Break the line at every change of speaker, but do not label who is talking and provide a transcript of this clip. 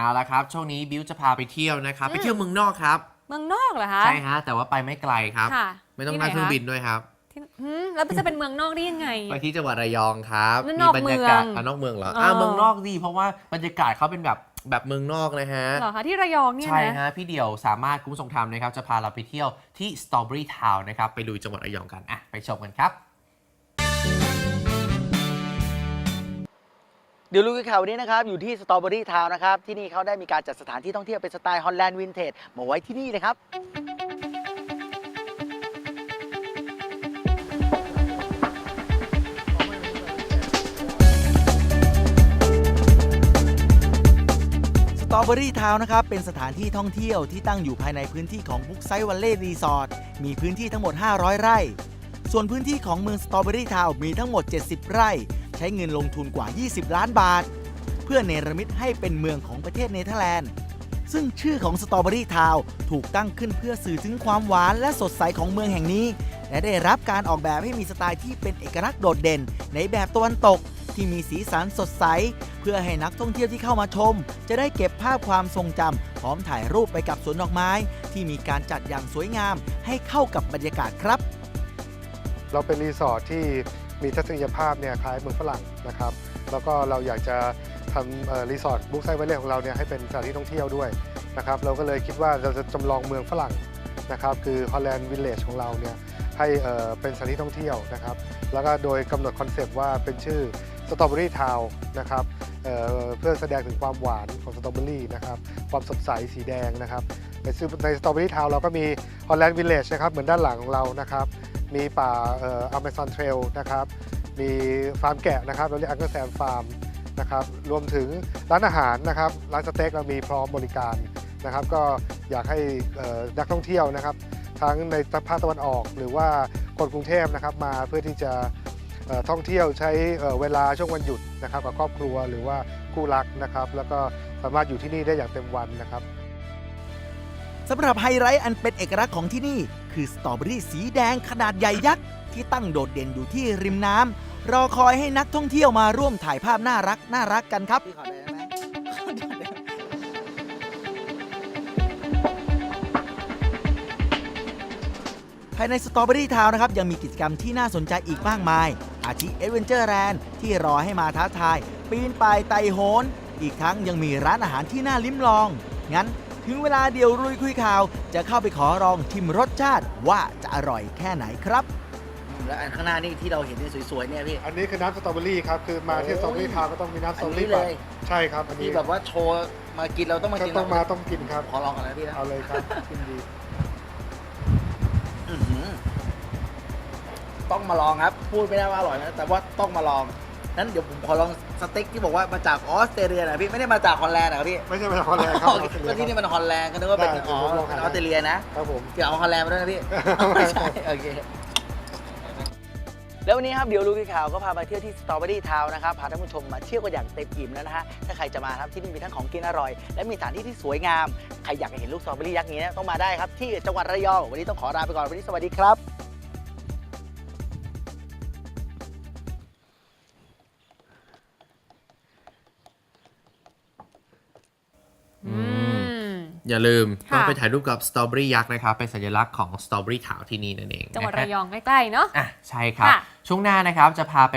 เอาละครับ ช่วงนี้บิวจะพาไปเที่ยวนะครับ
อืม
ไปเที่ยวเมืองนอกครับ
เมืองนอกเหรอคะ
ใช่ฮะแต่ว่าไปไม่ไกลครับ
ค่ะ
ไม่ต้อง
ที่ห
นั่งเครื่อง
คะ
บินด้วยครับ
ที่หืมแล้วจะเป็นเมืองนอกได้ยังไง
ไปที่จังหวัดระยองครับ
นั่น
มี
นอก
บรรยากาศ
เมือง
อะนอกเมืองเหรอ
เอออ่
อ่าเมืองนอกดีเพราะว่าบรรยากาศเขาเป็นแบบแบบเมืองนอกนะฮะ
เหรอคะที่ระยองเนี่ย
ใช่
นะ
ฮะพี่เดี่ยวสามารถคุณผู้ชมทำนะครับ จะพาเราไปเที่ยวที่ Strawberry Town นะครับ ไปลุยจังหวัดระยองกันอะไปชมกันครับ
เดี๋ยวลุยข่าววันนี้นะครับอยู่ที่สตรอเบอรี่ทาวน์นะครับที่นี่เขาได้มีการจัดสถานที่ท่องเที่ยวเป็นสไตล์ฮอลแลนด์วินเทจมาไว้ที่นี่นะครับ สตรอเบอรี่ทาวน์นะครับเป็นสถานที่ท่องเที่ยวที่ตั้งอยู่ภายในพื้นที่ของบุ๊กไซ e ์วัลเล่รีสอร์ทมีพื้นที่ทั้งหมด 500 ไร่ ส่วนพื้นที่ของเมืองสตรอเบอรี่ทาวน์มีทั้งหมด 70 ไร่ ช้เงินลงทุนกว่า 20 ล้านบาท เพื่อเนรมิตให้เป็นเมืองของประเทศเนเธอร์แลนด์ ซึ่งชื่อของสตรอเบอรี่ทาวถูกตั้งขึ้นเพื่อสื่อถึงความหวานและสดใสของเมืองแห่งนี้ และได้รับการออกแบบให้มีสไตล์ที่เป็นเอกลักษณ์โดดเด่น ในแบบตะวันตกที่มีสีสันสดใส เพื่อให้นักท่องเที่ยวที่เข้ามาชม จะได้เก็บภาพความทรงจำพร้อมถ่ายรูปไปกับสวนดอกไม้ ที่มีการจัดอย่างสวยงามให้เข้ากับบรรยากาศครับ
เราเป็นรีสอร์ทที่ มีทัศนียภาพเนี่ยคล้ายเมืองฝรั่งนะครับแล้วก็เราอยากจะทำรีสอร์ทบุ๊กไซด์ไวเล่ของเราเนี่ยให้เป็นสถานที่ท่องเที่ยวด้วยนะครับเราก็เลยคิดว่าเราจะจำลองเมืองฝรั่งนะครับคือฮอลแลนด์วิลเลจของเราเนี่ยให้เป็นสถานที่ท่องเที่ยวนะครับแล้วก็โดยกำหนดคอนเซปต์ว่าเป็นชื่อสตรอเบอรี่ทาวน์นะครับเเพื่อแสดงถึงความหวานของสตรอเบอรี่นะครับความสดใสสีแดงนะครับในในสตรอเบอรี่ทาวน์เราก็มีฮอลแลนด์วิลเลจนะครับเหมือนด้านหลังของเรานะครับ มีป่าเอ่อเมซอนเทรลนะครับ มีฟาร์มแกะนะครับ เราเรียกอังเกอร์แซมฟาร์มนะครับ รวมถึงร้านอาหารนะครับ ร้านสเต็กเรามีพร้อมบริการนะครับ ก็อยากให้นักท่องเที่ยวนะครับ ทั้งในภาคตะวันออกหรือว่าคนกรุงเทพนะครับมาเพื่อที่จะท่องเที่ยวใช้เวลาช่วงวันหยุดนะครับกับครอบครัวหรือว่าคู่รักนะครับ แล้วก็สามารถอยู่ที่นี่ได้อย่างเต็มวันนะครับ
สำหรับไฮไลท์อันเป็นเอกลักษณ์ของที่นี่ คือสตรอเบอรี่สีแดงขนาดใหญ่ยักษ์ ที่ตั้งโดดเด่นอยู่ที่ริมน้ำรอคอยให้นักท่องเที่ยวมาร่วมถ่ายภาพน่ารักน่ารักกันครับภายในสตรอเบอรี่ทาวน์นะครับ ยังมีกิจกรรมที่น่าสนใจอีกมากมาย อาทิเอเวนเจอร์แลนด์ที่รอให้มาท้าทาย ปีนป่ายไต่โหน อีกทั้งยังมีร้านอาหารที่น่าลิ้มลอง งั้น ถึงเวลาเดียวรุยคุยข่าว จะเข้าไปขอลองชิมรสชาติว่าจะอร่อยแค่ไหนครับ และอันข้างหน้านี่ที่เราเห็นนี่สวยๆเนี่ยพี่
อันนี้คือน้ำสตรอเบอรี่ครับ คือมาที่สตรอเบอรี่ทาวน์ก็ต้องมีน้ำสตรอเบอรี่
อันนี้เลย
ใช่ครับ อันนี้
ที่แบบว่าโชว์มากินเราต้องมา
ก็
กิน
ต้องมาต้องกินครับ
ขอลองกันนะพี่นะ
เอาเลยครับกินดี
อื้อหือต้องมาลองครับ พูดไม่ได้ว่าอร่อยนะแต่ว่าต้องมาลอง นั้นเดี๋ยวผมขอลองสเต็กที่บอกว่ามาจากออสเตรเลียนะพี่ไม่ได้มาจากฮอลแลนด์นะพี่
ไม่ใช่มาจากฮอลแลนด์ครับ
อ๋อก็ที่นี่มันฮอลแลนด์ก็นึกว่าเป็น
ใช่
อ๋อ
ผมลอง
เป็น
หา
ออสเตรเลียนะครับ
ผม
เกี่ยวเอาฮอลแลนด์มาด้วยนะพี่
ไม่
ไม่ใช่โอเค แล้ววันนี้ครับเดี๋ยวลูกพี่ข่าวก็พาไปเที่ยวที่สตรอเบอรี่ทาวน์นะครับพาท่านผู้ชมมาเที่ยวกันอย่างเต็มอิ่มแล้วนะฮะถ้าใครจะมาครับที่นี่มีทั้งของกินอร่อย และมีสถานที่ที่สวยงาม ใครอยากจะเห็นลูกสตรอเบอรี่ยักษ์อย่างนี้นะต้องมาได้ครับที่จังหวัดระยองวันนี้ต้องขอลาไปก่อนวันนี้สวัสดีครับ
อืม
อย่าลืม
ค่ะ
ต้องไปถ่ายรูปกับสตรอเบอรี่ยักษ์นะครับ เป็นสัญลักษณ์ของสตรอเบอรี่ขาวที่นี่นั่นเอง
จังหวัด
นคบ
ระยองใกล้ๆเนาะ
อะใช่ครับ
ค่ะ
ช่วงหน้านะครับจะพาไป